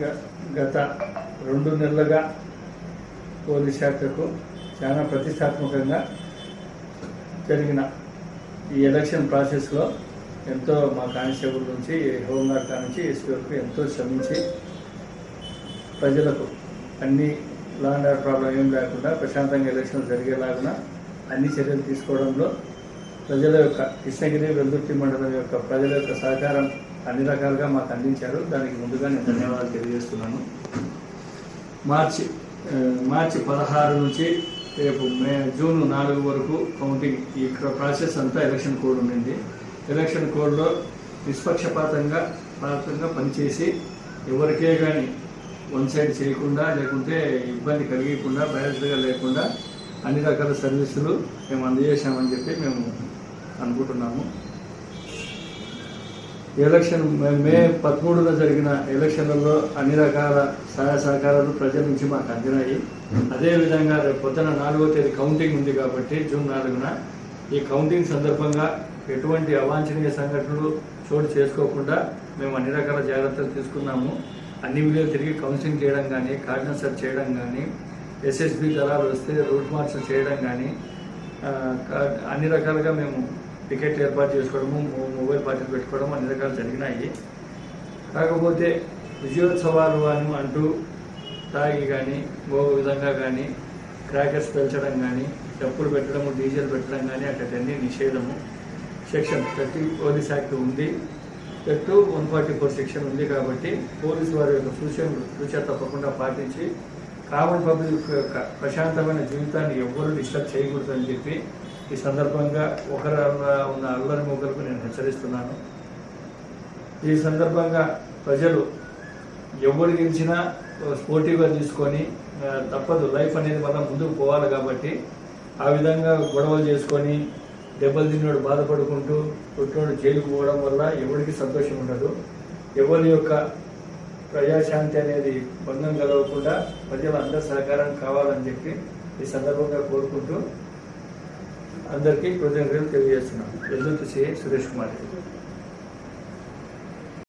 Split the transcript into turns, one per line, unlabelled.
గ- గత రెండు నెలలుగా పోలీస్ శాఖకు చాలా ప్రతిష్టాత్మకంగా జరిగిన ఈ ఎలక్షన్ ప్రాసెస్లో ఎంతో మా కానిస్టేబుల్ నుంచి హోంగార్డ్ నుంచి ఎస్పీ వరకు ఎంతో శ్రమించి ప్రజలకు అన్ని లా అండ్ ఆర్డర్ ప్రాబ్లం ఏం లేకుండా ప్రశాంతంగా ఎలక్షన్ జరిగేలాగా అన్ని చర్యలు తీసుకోవడంలో ప్రజల యొక్క కృష్ణగిరి వెల్దుర్తి మండలం యొక్క ప్రజల యొక్క సహకారం అన్ని రకాలుగా మాకు అందించారు. దానికి ముందుగా నేను ధన్యవాదాలు తెలియజేస్తున్నాను. మార్చి మార్చి పదహారు నుంచి రేపు మే జూన్ నాలుగు వరకు కౌంటింగ్ ఈ ప్రాసెస్ అంతా ఎలక్షన్ కోడ్ ఉండింది. ఎలక్షన్ కోడ్లో నిష్పక్షపాతంగా పాతంగా పనిచేసి ఎవరికే కానీ వన్ సైడ్ చేయకుండా లేకుంటే ఇబ్బంది కలిగకుండా బ్యాలెన్స్గా లేకుండా అన్ని రకాల సర్వీసులు మేము అందజేశామని చెప్పి మేము అనుకుంటున్నాము. ఎలక్షన్ మే- పదమూడున జరిగిన ఎలక్షన్లలో అన్ని రకాల సహాయ సహకారాలు ప్రజల నుంచి మాకు అందినాయి. అదేవిధంగా రేపు పొద్దున నాలుగో తేదీ కౌంటింగ్ ఉంది కాబట్టి జూన్ నాలుగున ఈ కౌంటింగ్ సందర్భంగా ఎటువంటి అవాంఛనీయ సంఘటనలు చోటు చేసుకోకుండా మేము అన్ని రకాల జాగ్రత్తలు తీసుకున్నాము. అన్ని విలువలు తిరిగి కౌన్సిలింగ్ చేయడం కానీ కార్డినల్ సెర్చ్ చేయడం కానీ ఎస్ఎస్బి దళాలు వస్తే రూట్ మార్చ్ చేయడం కానీ అన్ని రకాలుగా మేము టికెట్లు ఏర్పాటు చేసుకోవడము మొబైల్ పార్టీలు పెట్టుకోవడం అన్ని రకాలు జరిగినాయి. కాకపోతే విజయోత్సవాలు అని అంటూ తాగి కానీ ఓ విధంగా కానీ క్రాకర్స్ పెంచడం కానీ డప్పులు పెట్టడము డీజిల్ పెట్టడం కానీ అక్కడన్నీ నిషేధము. సెక్షన్ థర్టీ పోలీస్ యాక్ట్ ఉంది. పెట్టు వన్ ఫార్టీ ఫోర్ సెక్షన్ ఉంది కాబట్టి పోలీసు వారి యొక్క సూచనలు సూచన తప్పకుండా పాటించి కామన్ పబ్లిక్ యొక్క ప్రశాంతమైన జీవితాన్ని ఎవ్వరూ డిస్టర్బ్ చేయకూడదని చెప్పి ఈ సందర్భంగా ఒకరు ఉన్న అల్లరి మొగ్గలకు నేను హెచ్చరిస్తున్నాను. ఈ సందర్భంగా ప్రజలు ఎవరు గెలిచినా స్పోర్టివ్గా తీసుకొని తప్పదు. లైఫ్ అనేది మనం ముందుకు పోవాలి కాబట్టి ఆ విధంగా గొడవలు చేసుకొని దెబ్బలు తిన్నోడు బాధపడుకుంటూ పుట్టినోడు జైలుకు పోవడం వల్ల ఎవరికి సంతోషం ఉండదు. ఎవరి యొక్క ప్రజాశాంతి అనేది భంగం కలగకుండా ప్రజల అందరి సహకారం కావాలని చెప్పి ఈ సందర్భంగా కోరుకుంటూ అందరికీ కృతజ్ఞతలు తెలియజేస్తున్నాను. ఎల్లుతు సిఐ సురేష్ కుమార్